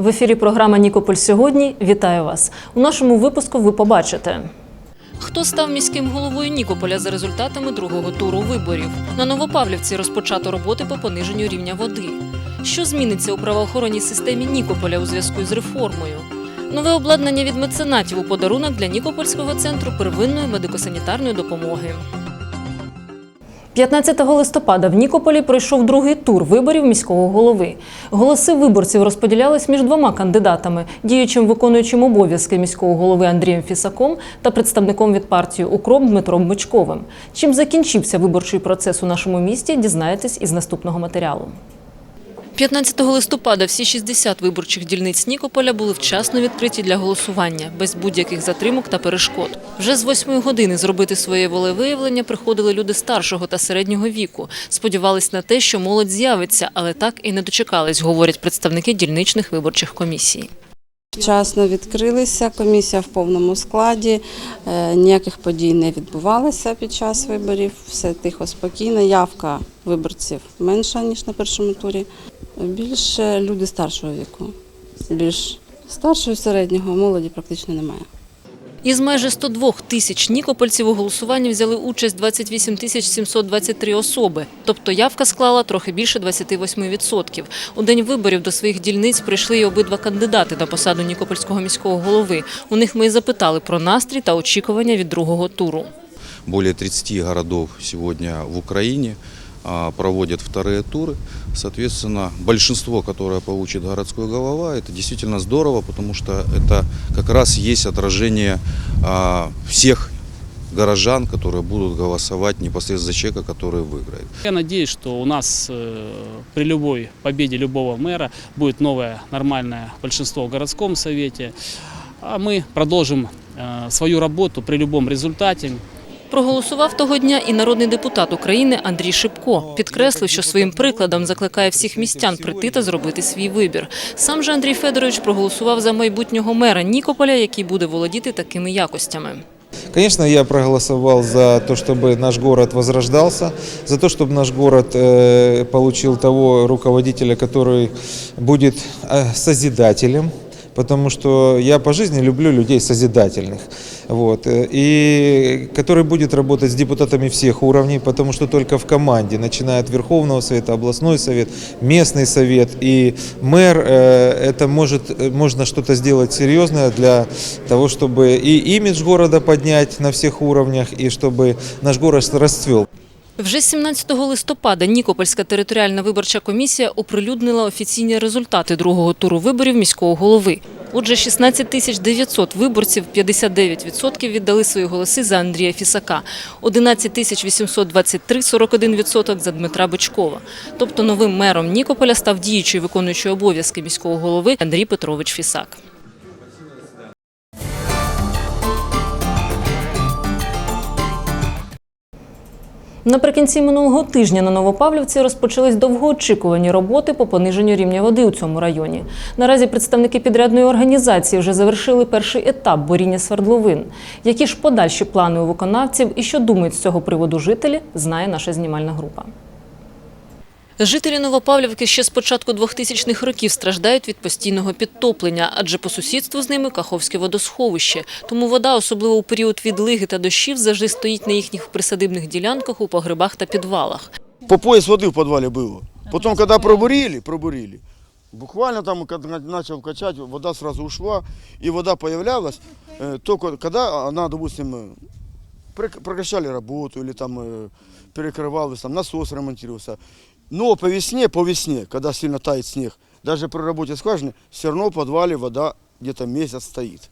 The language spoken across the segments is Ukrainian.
В ефірі програма Нікополь сьогодні. Вітаю вас. У нашому випуску ви побачите. Хто став міським головою Нікополя за результатами другого туру виборів? На Новопавлівці розпочато роботи по пониженню рівня води. Що зміниться у правоохоронній системі Нікополя у зв'язку з реформою? Нове обладнання від меценатів у подарунок для Нікопольського центру первинної медико-санітарної допомоги. 15 листопада в Нікополі пройшов другий тур виборів міського голови. Голоси виборців розподілялись між двома кандидатами: діючим виконуючим обов'язки міського голови Андрієм Фісаком та представником від партії Укроп Дмитром Бочковим. Чим закінчився виборчий процес у нашому місті, дізнаєтесь із наступного матеріалу. 15 листопада всі 60 виборчих дільниць Нікополя були вчасно відкриті для голосування, без будь-яких затримок та перешкод. Вже з 8 години зробити своє волевиявлення приходили люди старшого та середнього віку. Сподівались на те, що молодь з'явиться, але так і не дочекались, говорять представники дільничних виборчих комісій. Вчасно відкрилися, комісія в повному складі, е, ніяких подій не відбувалося під час виборів, все тихо, спокійно. Явка виборців менша, ніж на першому турі. Більше люди старшого віку. Більш старшого і середнього молоді практично немає. Із майже 102 тисяч нікопольців у голосуванні взяли участь 28 тисяч 723 особи. Тобто явка склала трохи більше 28%. У день виборів до своїх дільниць прийшли й обидва кандидати на посаду Нікопольського міського голови. У них ми й запитали про настрій та очікування від другого туру. Более 30 городов сегодня в Украине а, проводят вторые туры. Соответственно, большинство, которое получит городской голова, это действительно здорово, потому что это как раз есть отражение а, всех горожан, которые будут голосовать непосредственно за человека, который выиграет. Я надеюсь, что у нас э, при любой победе любого мэра будет новое нормальное большинство в городском совете. А мы продолжим э, свою работу при любом результате. Проголосував того дня і народний депутат України Андрій Шипко. Підкреслив, що своїм прикладом закликає всіх містян прийти та зробити свій вибір. Сам же Андрій Федорович проголосував за майбутнього мера Нікополя, який буде володіти такими якостями. Конечно, я проголосовал за то, чтобы наш город возрождался, за то, чтобы наш город э, получил того руководителя, который будет э, созидателем, потому что я по жизни люблю людей созидательных, вот, э, и который будет работать с депутатами всех уровней, потому что только в команде, начиная от Верховного Совета, областной совет, местный совет и мэр, э, это может, э, можно что-то сделать серьезное для того, чтобы и имидж города поднять на всех уровнях, и чтобы наш город расцвел. Вже 17 листопада Нікопольська територіальна виборча комісія оприлюднила офіційні результати другого туру виборів міського голови. Отже, 16 тисяч 900 виборців, 59% віддали свої голоси за Андрія Фісака, 11 тисяч 823, 41% за Дмитра Бичкова. Тобто новим мером Нікополя став діючий виконуючий обов'язки міського голови Андрій Петрович Фісак. Наприкінці минулого тижня на Новопавлівці розпочались довгоочікувані роботи по пониженню рівня води у цьому районі. Наразі представники підрядної організації вже завершили перший етап боріння свердловин. Які ж подальші плани у виконавців і що думають з цього приводу жителі, знає наша знімальна група. Жителі Новопавлівки ще з початку 2000-х років страждають від постійного підтоплення, адже по сусідству з ними Каховське водосховище. Тому вода, особливо у період відлиги та дощів, завжди стоїть на їхніх присадибних ділянках у погребах та підвалах. По пояс воды в подвале было. Потом, когда пробурили, пробурили, буквально там, когда начал качать, вода сразу ушла, и вода появлялась, э, только когда она, допустим, э, прек- прекращали работу или там э, перекрывалась, там насос ремонтировался. Но по весне, по весне, когда сильно тает снег, даже при работе скважины, все равно в подвале вода где-то месяц стоит.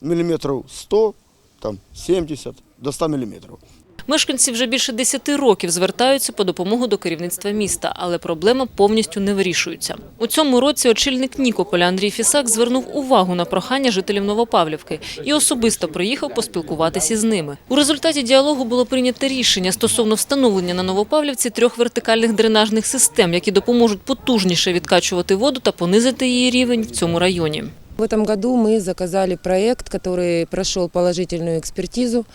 Миллиметров 100, там 70, до 100 миллиметров. Мешканці вже більше 10 років звертаються по допомогу до керівництва міста, але проблема повністю не вирішується. У цьому році очільник Нікополя Андрій Фісак звернув увагу на прохання жителів Новопавлівки і особисто приїхав поспілкуватися з ними. У результаті діалогу було прийнято рішення стосовно встановлення на Новопавлівці трьох вертикальних дренажних систем, які допоможуть потужніше відкачувати воду та понизити її рівень в цьому районі. В этом году мы заказали проект, который прошел положительную экспертизу.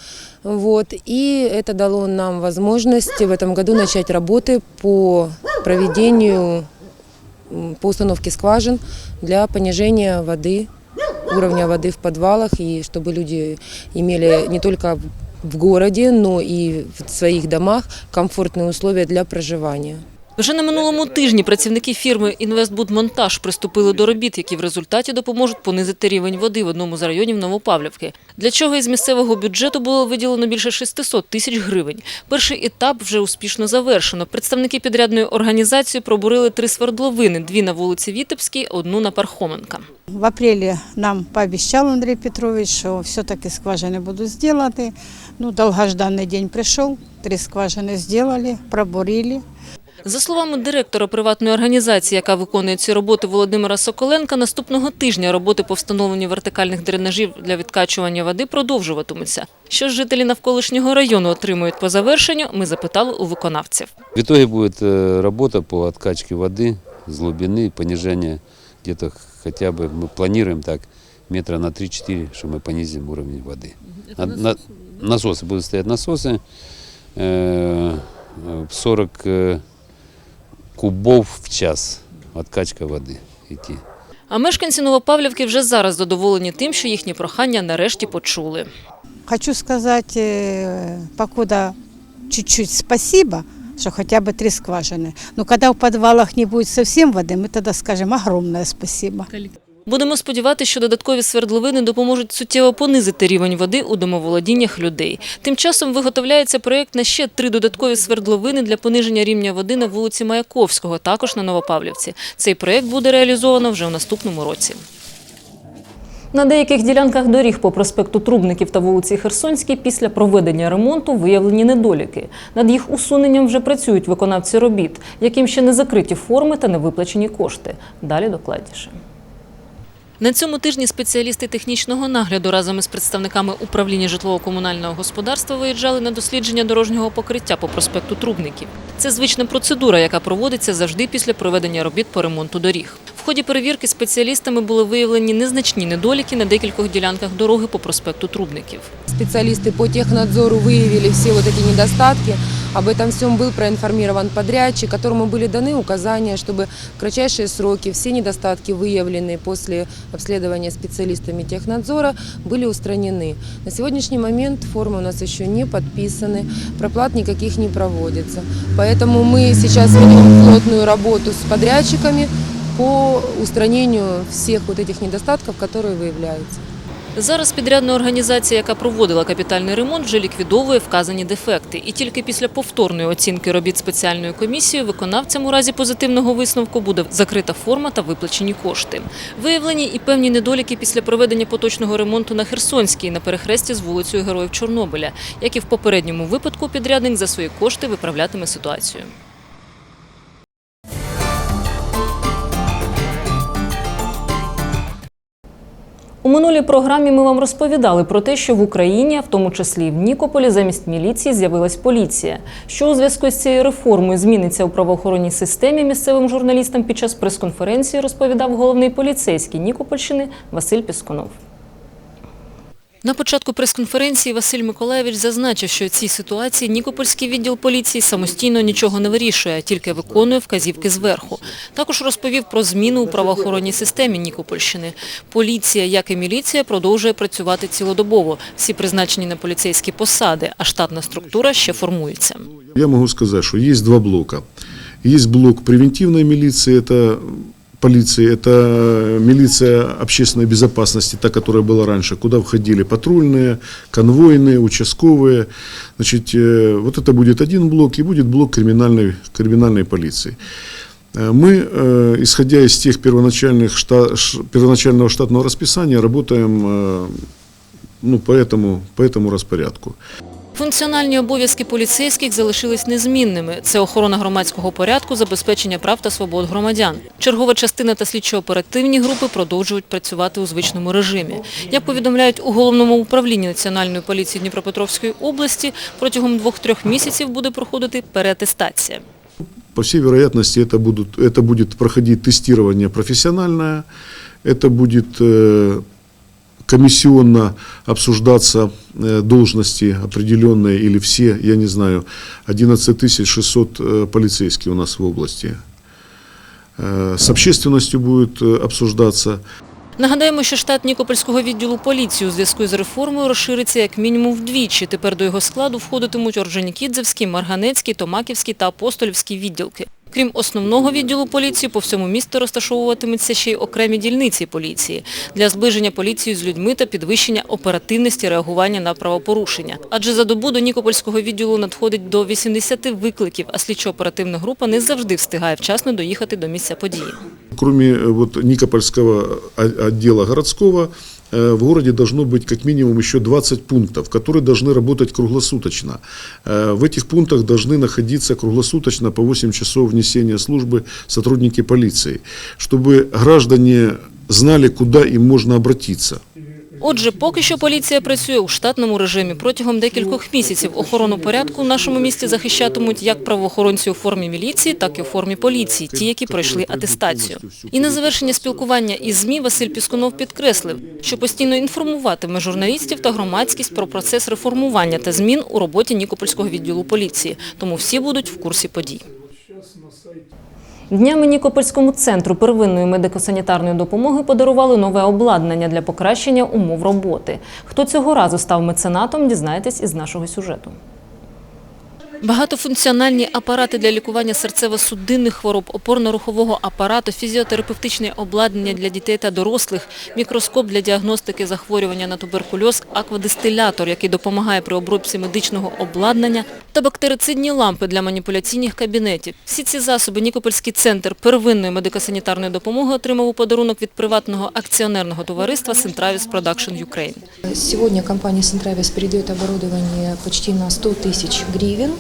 Вот, и это дало нам возможность в этом году начать работы по проведению м, по установке скважин для понижения воды, уровня воды в подвалах, и чтобы люди имели не только в городе, но и в своих домах комфортные условия для проживания. Вже на минулому тижні працівники фірми «Інвестбудмонтаж» приступили до робіт, які в результаті допоможуть понизити рівень води в одному з районів Новопавлівки. Для чого із місцевого бюджету було виділено більше 600 тисяч гривень. Перший етап вже успішно завершено. Представники підрядної організації пробурили три свердловини: дві на вулиці Вітебській, одну на Пархоменка. В апреле нам пообещал Андрей Петрович, что все-таки скважины будут сделаны. Ну, долгожданный день пришел, три скважины сделали, пробурили. За словами директора приватної організації, яка виконує ці роботи Володимира Соколенка, наступного тижня роботи по встановленню вертикальних дренажів для відкачування води продовжуватимуться. Що ж жителі навколишнього району отримують по завершенню, ми запитали у виконавців. В итоге будет э, работа по откачке воды с глубины, понижение где-то хотя бы, мы планируем так, метра на 3-4, что мы понизим уровень воды. На- на- насосы, будут стоять насосы, э, э, 40 э, кубов в час откачка воды идти. А мешканці Новопавлівки вже зараз задоволені тим, що їхні прохання нарешті почули. Хочу сказать, э, покуда чуть-чуть спасибо, что хотя бы три скважины. Но когда в подвалах не будет совсем воды, мы тогда скажем огромное спасибо. Будемо сподіватися, що додаткові свердловини допоможуть суттєво понизити рівень води у домоволодіннях людей. Тим часом виготовляється проєкт на ще три додаткові свердловини для пониження рівня води на вулиці Маяковського, також на Новопавлівці. Цей проєкт буде реалізовано вже у наступному році. На деяких ділянках доріг по проспекту Трубників та вулиці Херсонській після проведення ремонту виявлені недоліки. Над їх усуненням вже працюють виконавці робіт, яким ще не закриті форми та не виплачені кошти. Далі докладніше. На цьому тижні спеціалісти технічного нагляду разом із представниками управління житлово-комунального господарства виїжджали на дослідження дорожнього покриття по проспекту Трубників. Це звична процедура, яка проводиться завжди після проведення робіт по ремонту доріг В ході перевірки спеціалістами були виявлені незначні недоліки на декількох ділянках дороги по проспекту Трубників. Специалисты по технадзору выявили все вот эти недостатки. Об этом всем был проинформирован подрядчик, которому были даны указания, чтобы в кратчайшие сроки все недостатки, выявленные после обследования специалистами технадзора, были устранены. На сегодняшний момент формы у нас еще не подписаны, проплат никаких не проводится. Поэтому мы сейчас ведем плотную работу с подрядчиками по устранению всех вот этих недостатков, которые выявляются. Зараз підрядна організація, яка проводила капітальний ремонт, вже ліквідовує вказані дефекти. І тільки після повторної оцінки робіт спеціальною комісією виконавцям у разі позитивного висновку буде закрита форма та виплачені кошти. Виявлені і певні недоліки після проведення поточного ремонту на Херсонській на перехресті з вулицею Героїв Чорнобиля, як і в попередньому випадку підрядник за свої кошти виправлятиме ситуацію. У минулій програмі ми вам розповідали про те, що в Україні, в тому числі в Нікополі, замість міліції з'явилась поліція. Що у зв'язку з цією реформою зміниться у правоохоронній системі місцевим журналістам під час прес-конференції розповідав головний поліцейський Нікопольщини Василь Піскунов. На початку прес-конференції Василь Миколаєвич зазначив, що у цій ситуації Нікопольський відділ поліції самостійно нічого не вирішує, а тільки виконує вказівки зверху. Також розповів про зміни у правоохоронній системі Нікопольщини. Поліція, як і міліція, продовжує працювати цілодобово. Всі призначені на поліцейські посади, а штатна структура ще формується. Я могу сказать, что есть два блока. Есть блок превентивной милиции, это полиции, это милиция общественной безопасности, та, которая была раньше, куда входили патрульные, конвойные, участковые. Значит, э, вот это будет один блок, и будет блок криминальной, криминальной полиции. Э, Мы, э, исходя из тех первоначальных шта- ш- первоначального штатного расписания, работаем э, ну, по, этому, по этому распорядку. Функціональні обов'язки поліцейських залишились незмінними. Це охорона громадського порядку, забезпечення прав та свобод громадян. Чергова частина та слідчо-оперативні групи продовжують працювати у звичному режимі. Як повідомляють у головному управлінні Національної поліції Дніпропетровської області, протягом двох-трьох місяців буде проходити переатестація. По всей вероятности, это, будут, это будет проходить тестирование профессиональное, это будет э, комиссионно обсуждаться э, должности определенные или все, я не знаю, 11 600 э, полицейских у нас в области. э, с общественностью будет э, обсуждаться. Нагадаємо, що штат Нікопольського відділу поліції у зв'язку з реформою розшириться як мінімум вдвічі. Тепер до його складу входитимуть Орджонікідзевський, Марганецький, Томаківський та Апостолівський відділки. Крім основного відділу поліції, по всьому місту розташовуватимуться ще й окремі дільниці поліції для зближення поліції з людьми та підвищення оперативності реагування на правопорушення. Адже за добу до Нікопольського відділу надходить до 80 викликів, а слідчо-оперативна група не завжди встигає вчасно доїхати до місця події. Кроме э, вот Никопольского о- отдела городского, э, в городе должно быть как минимум еще 20 пунктов, которые должны работать круглосуточно. Э, В этих пунктах должны находиться круглосуточно по 8 часов несения службы сотрудники полиции, чтобы граждане знали, куда им можно обратиться. Отже, поки що поліція працює у штатному режимі. Протягом декількох місяців охорону порядку в нашому місті захищатимуть як правоохоронці у формі міліції, так і у формі поліції, ті, які пройшли атестацію. І на завершення спілкування із ЗМІ Василь Піскунов підкреслив, що постійно інформуватиме журналістів та громадськість про процес реформування та змін у роботі Нікопольського відділу поліції. Тому всі будуть в курсі подій. Днями Нікопольському центру первинної медико-санітарної допомоги подарували нове обладнання для покращення умов роботи. Хто цього разу став меценатом, дізнаєтесь із нашого сюжету. Багатофункціональні апарати для лікування серцево-судинних хвороб, опорно-рухового апарату, фізіотерапевтичне обладнання для дітей та дорослих, мікроскоп для діагностики захворювання на туберкульоз, аквадистилятор, який допомагає при обробці медичного обладнання, та бактерицидні лампи для маніпуляційних кабінетів. Всі ці засоби Нікопольський центр первинної медико-санітарної допомоги отримав у подарунок від приватного акціонерного товариства Centravis Production Ukraine. Сегодня компания Centravis передает оборудование почти на 100 тысяч гривен.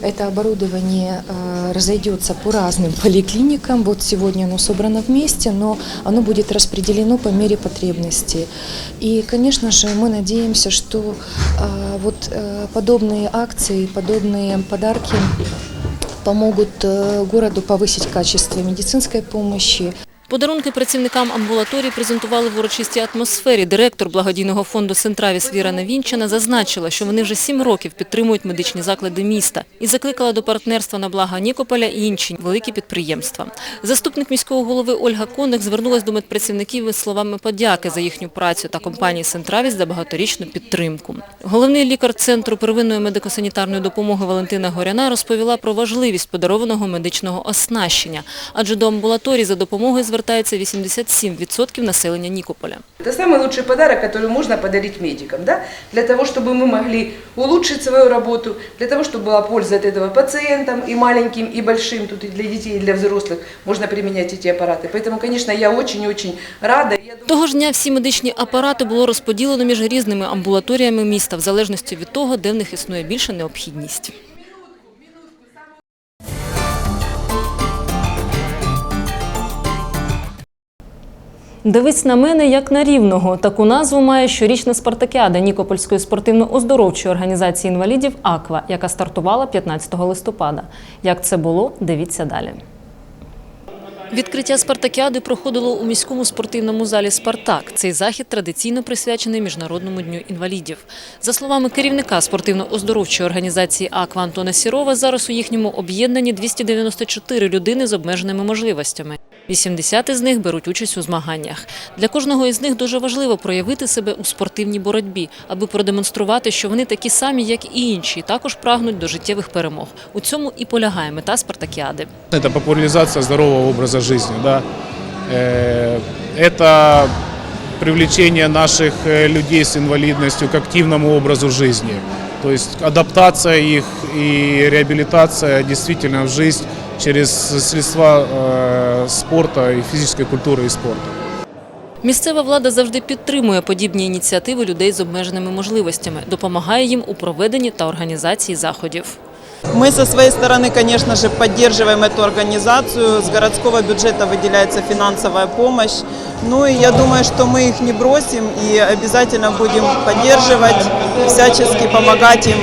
Это оборудование э, разойдется по разным поликлиникам. Вот сегодня оно собрано вместе, но оно будет распределено по мере потребности. И, конечно же, мы надеемся, что э, вот э, подобные акции, подобные подарки помогут э, городу повысить качество медицинской помощи, Подарунки працівникам амбулаторії презентували в урочистій атмосфері. Директор благодійного фонду «Центравіс» Віра Навінчина зазначила, що вони вже сім років підтримують медичні заклади міста і закликала до партнерства на благо Нікополя і інші великі підприємства. Заступник міського голови Ольга Коник звернулася до медпрацівників із словами подяки за їхню працю та компанії «Центравіс» за багаторічну підтримку. Головний лікар Центру первинної медико-санітарної допомоги Валентина Горяна розповіла про важливість подарованого медичного оснащення, адже до амбулаторії за допомогою звертається 87% населення Нікополя. Это самый лучший подарок, который можно подарить медикам, да? для того, чтобы мы могли улучшить свою работу, для того, чтобы была польза от этого пациентам, и маленьким, и большим, тут и для детей, и для взрослых можно применять эти аппараты. Поэтому, конечно, я очень-очень рада. Я думаю, Того ж дня всі медичні апарати було розподілено між різними амбулаторіями міста, в залежності від того, де в них існує більша необхідність. Дивись на мене як на рівного. Таку назву має щорічна спартакіада Нікопольської спортивно-оздоровчої організації інвалідів «Аква», яка стартувала 15 листопада. Як це було, дивіться далі. Відкриття спартакіади проходило у міському спортивному залі Спартак. Цей захід традиційно присвячений Міжнародному дню інвалідів. За словами керівника спортивно-оздоровчої організації «Аква» Антона Сірова, зараз у їхньому об'єднанні 294 людини з обмеженими можливостями. 80 із них беруть участь у змаганнях. Для кожного із них дуже важливо проявити себе у спортивній боротьбі, аби продемонструвати, що вони такі самі, як і інші, також прагнуть до життєвих перемог. У цьому і полягає мета спартакіади. Это популяризация здорового образа жизни, да. Э, Это привлечение наших э, людей с инвалидностью к активному образу жизни. То есть адаптация их и реабилитация действительно в жизнь через средства э, спорта и физической культуры и спорта. Місцева влада завжди підтримує подібні ініціативи людей з обмеженими можливостями, допомагає їм у проведенні та організації заходів. Мы со своей стороны, конечно же, поддерживаем эту организацию. С городского бюджета выделяется финансовая помощь. Ну и я думаю, что мы их не бросим и обязательно будем поддерживать, всячески помогать им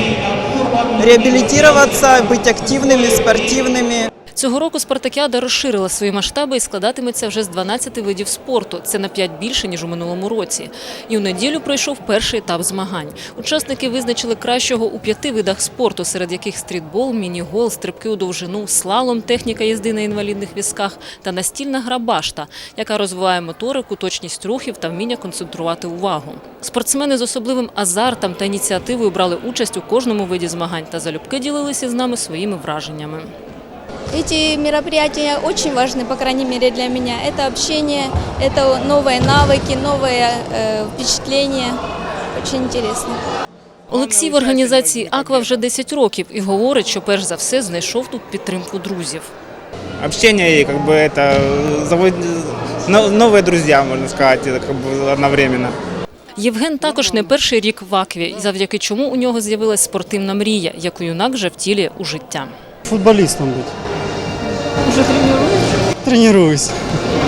реабилитироваться, быть активными, спортивными. Цього року спартакіада розширила свої масштаби і складатиметься вже з 12 видів спорту. Це на 5 більше ніж у минулому році. І у неділю пройшов перший етап змагань. Учасники визначили кращого у п'яти видах спорту, серед яких стрітбол, міні-гол, стрибки у довжину, слалом, техніка їзди на інвалідних візках та настільна гра башта, яка розвиває моторику, точність рухів та вміння концентрувати увагу. Спортсмени з особливим азартом та ініціативою брали участь у кожному виді змагань та залюбки ділилися з нами своїми враженнями. Эти мероприятия очень важны, по крайней мере для меня. Это общение, это новые навыки, новые э, впечатления. Очень интересно. Олексій в організації Аква вже 10 років і говорить, що перш за все знайшов тут підтримку друзів. общение и как бы это заводит но- новые друзья, можно сказать, это как бы одновременно. Євген також не перший рік в Акві, завдяки чому у нього з'явилась спортивна мрія, яку юнак вже втілює у життя. Футболистом быть. Уже тренируешься? Тренируюсь.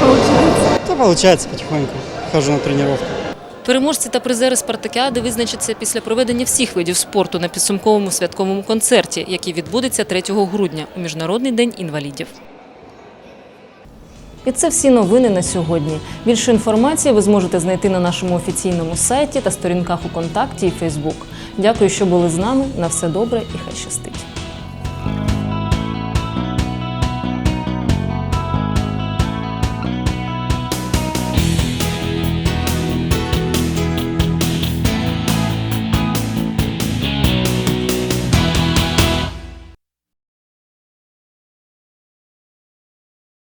Получается? Да, получается потихоньку. Хожу на тренировку. Переможці та призери спартакіади визначаться після проведення всіх видів спорту на підсумковому святковому концерті, який відбудеться 3 грудня у Міжнародний день інвалідів. І це всі новини на сьогодні. Більше інформації ви зможете знайти на нашому офіційному сайті та сторінках у контакті і Фейсбук. Дякую, що були з нами. На все добре і хай щастить.